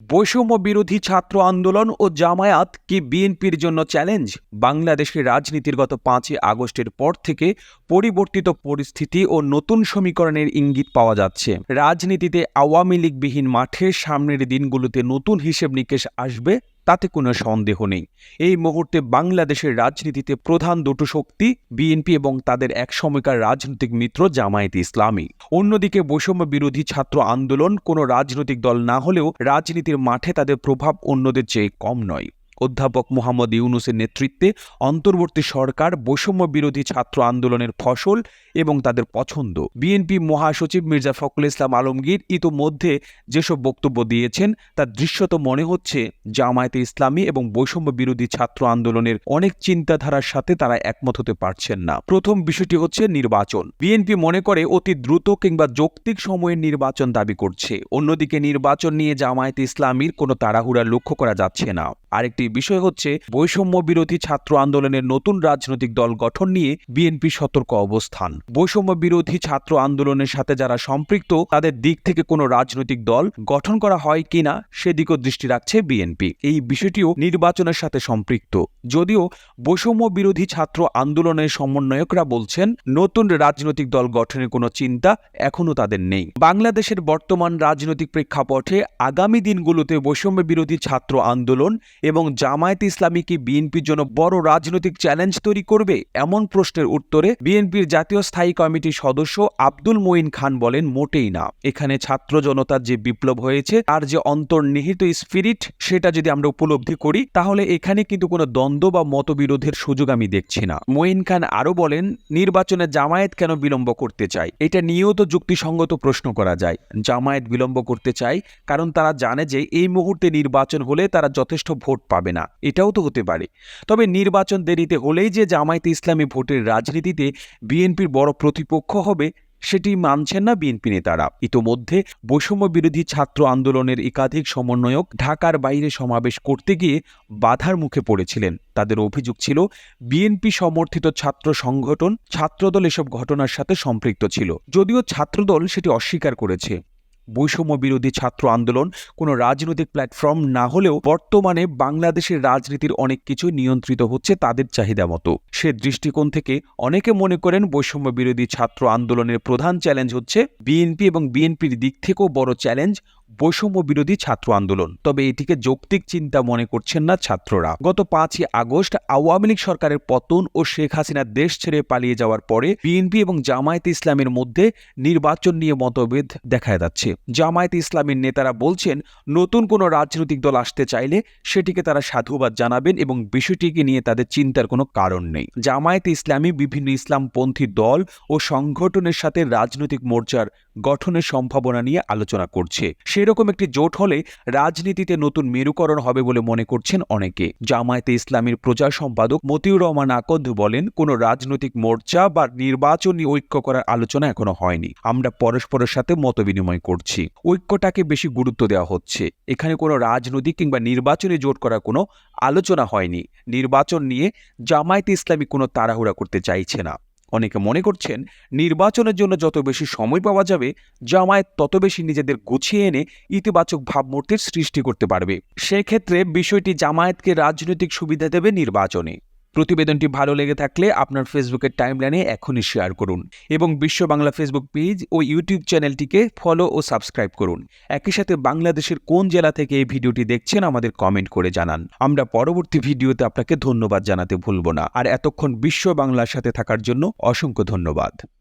বৈষম্য বিরোধী ছাত্র আন্দোলন ও জামায়াত কি বিএনপির জন্য চ্যালেঞ্জ? বাংলাদেশের রাজনীতির গত পাঁচই আগস্টের পর থেকে পরিবর্তিত পরিস্থিতি ও নতুন সমীকরণের ইঙ্গিত পাওয়া যাচ্ছে। রাজনীতিতে আওয়ামী লীগবিহীন মাঠের সামনের দিনগুলোতে নতুন হিসেব নিকেশ আসবে, তাতে কোনো সন্দেহ নেই। এই মুহূর্তে বাংলাদেশের রাজনীতিতে প্রধান দুটো শক্তি, বিএনপি এবং তাদের এক সময়কার রাজনৈতিক মিত্র জামায়াত ইসলামী। অন্যদিকে বৈষম্য বিরোধী ছাত্র আন্দোলন কোনো রাজনৈতিক দল না হলেও রাজনীতির মাঠে তাদের প্রভাব অন্যদের চেয়ে কম নয়। অধ্যাপক মোহাম্মদ ইউনুসের নেতৃত্বে অন্তর্বর্তী সরকার বৈষম্য বিরোধী ছাত্র আন্দোলনের ফসল এবং তাদের পছন্দ। বিএনপি মহাসচিব মির্জা ফখরুল ইসলাম আলমগীর ইতোমধ্যে যেসব বক্তব্য দিয়েছেন তা দৃশ্যত মনে হচ্ছে জামায়াতে ইসলামী এবং বৈষম্য বিরোধী ছাত্র আন্দোলনের অনেক চিন্তাধারার সাথে তারা একমত হতে পারছেন না। প্রথম বিষয়টি হচ্ছে নির্বাচন। বিএনপি মনে করে অতি দ্রুত কিংবা যৌক্তিক সময়ের নির্বাচন দাবি করছে। অন্যদিকে নির্বাচন নিয়ে জামায়াতে ইসলামীর কোনো তাড়াহুড়া লক্ষ্য করা যাচ্ছে না। আরেকটি বিষয় হচ্ছে বৈষম্য বিরোধী ছাত্র আন্দোলনের নতুন রাজনৈতিক দল গঠন নিয়ে বিএনপি সতর্ক অবস্থান। বৈষম্য বিরোধী ছাত্র আন্দোলনের সাথে যারা সম্পৃক্ত, তাদের দিক থেকে কোনো রাজনৈতিক দল গঠন করা হয় কিনা সেদিকেও দৃষ্টি রাখছে বিএনপি। এই বিষয়টিও নির্বাচনের সাথে সম্পৃক্ত। যদিও বৈষম্য বিরোধী ছাত্র আন্দোলনের সমন্বয়করা বলছেন, নতুন রাজনৈতিক দল গঠনের কোনো চিন্তা এখনও তাদের নেই। বাংলাদেশের বর্তমান রাজনৈতিক প্রেক্ষাপটে আগামী দিনগুলোতে বৈষম্য বিরোধী ছাত্র আন্দোলন এবং জামায়াত ইসলামী কি বিএনপির জন্য বড় রাজনৈতিক চ্যালেঞ্জ তৈরি করবে, এমন প্রশ্নের উত্তরে বিএনপির জাতীয় স্থায়ী কমিটির সদস্য আব্দুল মঈন খান বলেন, মোটেই না। এখানে ছাত্র জনতার যে বিপ্লব হয়েছে, তার যে অন্তর্নিহিত স্পিরিট, সেটা যদি আমরা উপলব্ধি করি, তাহলে এখানে কিন্তু কোনো দ্বন্দ্ব বা মতবিরোধের সুযোগ আমি দেখছি না। মঈন খান আরও বলেন, নির্বাচনে জামায়াত কেন বিলম্ব করতে চায়? এটা নিয়েও তো যুক্তিসঙ্গত প্রশ্ন করা যায়। জামায়াত বিলম্ব করতে চায় কারণ তারা জানে যে এই মুহূর্তে নির্বাচন হলে তারা যথেষ্ট ভোট পাবে না। এটাও তো হতে পারে। তবে নির্বাচন দেরিতে হলেই যে জামায়াতে ইসলামী ভোটের রাজনীতিতে বিএনপির বড় প্রতিপক্ষ হবে, সেটি মানছেন না বিএনপি নেতারা। ইতোমধ্যে বৈষম্য বিরোধী ছাত্র আন্দোলনের একাধিক সমন্বয়ক ঢাকার বাইরে সমাবেশ করতে গিয়ে বাধার মুখে পড়েছিলেন। তাদের অভিযোগ ছিল, বিএনপি সমর্থিত ছাত্র সংগঠন ছাত্রদল এসব ঘটনার সাথে সম্পৃক্ত ছিল। যদিও ছাত্রদল সেটি অস্বীকার করেছে। বৈষম্য বিরোধী ছাত্র আন্দোলন কোনো রাজনৈতিক প্ল্যাটফর্ম না হলেও বর্তমানে বাংলাদেশের রাজনীতির অনেক কিছু নিয়ন্ত্রিত হচ্ছে তাদের চাহিদা মতো। সে দৃষ্টিকোণ থেকে অনেকে মনে করেন বৈষম্য বিরোধী ছাত্র আন্দোলনের প্রধান চ্যালেঞ্জ হচ্ছে বিএনপি এবং বিএনপির দিক থেকেও বড় চ্যালেঞ্জ বৈষম্য বিরোধী ছাত্র আন্দোলন। তবে এটিকে যৌক্তিক চিন্তা মনে করছেন না ছাত্ররা। গত পাঁচই আগস্ট আওয়ামী লীগ সরকারের পতন ও শেখ হাসিনা দেশ ছেড়ে পালিয়ে যাওয়ার পরে বিএনপি এবং জামায়াত ইসলামের মধ্যে নির্বাচন নিয়ে মতভেদ দেখা যাচ্ছে। জামায়াত ইসলামের নেতারা বলছেন, নতুন কোনো রাজনৈতিক দল আসতে চাইলে সেটিকে তারা সাধুবাদ জানাবেন এবং বিষয়টিকে নিয়ে তাদের চিন্তার কোনো কারণ নেই। জামায়াত ইসলামী বিভিন্ন ইসলামপন্থী দল ও সংগঠনের সাথে রাজনৈতিক মোর্চার গঠনের সম্ভাবনা নিয়ে আলোচনা করছে। সেরকম একটি জোট হলে রাজনীতিতে নতুন মেরুকরণ হবে বলে মনে করছেন অনেকে। জামায়াতে ইসলামীর প্রচার সম্পাদক মতিউর রহমান আকদ বলেন, কোনো রাজনৈতিক মোর্চা বা নির্বাচনী ঐক্য করার আলোচনা এখনও হয়নি। আমরা পরস্পরের সাথে মতবিনিময় করছি। ঐক্যটাকে বেশি গুরুত্ব দেওয়া হচ্ছে। এখানে কোনো রাজনৈতিক কিংবা নির্বাচনী জোট করার কোনো আলোচনা হয়নি। নির্বাচন নিয়ে জামায়াতে ইসলামী কোনো তাড়াহুড়া করতে চাইছে না। অনেকে মনে করছেন নির্বাচনের জন্য যত বেশি সময় পাওয়া যাবে, জামায়াত তত বেশি নিজেদের গুছিয়ে এনে ইতিবাচক ভাবমূর্তির সৃষ্টি করতে পারবে। সেক্ষেত্রে বিষয়টি জামায়াতকে রাজনৈতিক সুবিধা দেবে নির্বাচনে। প্রতিবেদনটি ভালো লেগে থাকলে আপনার ফেসবুকের টাইমলাইনে এখনই শেয়ার করুন এবং বিশ্ব বাংলা ফেসবুক পেজ ও ইউটিউব চ্যানেলটিকে ফলো ও সাবস্ক্রাইব করুন। একই সাথে বাংলাদেশের কোন জেলা থেকে এই ভিডিওটি দেখছেন আমাদের কমেন্ট করে জানান। আমরা পরবর্তী ভিডিওতে আপনাকে ধন্যবাদ জানাতে ভুলব না। আর এতক্ষণ বিশ্ব বাংলার সাথে থাকার জন্য অসংখ্য ধন্যবাদ।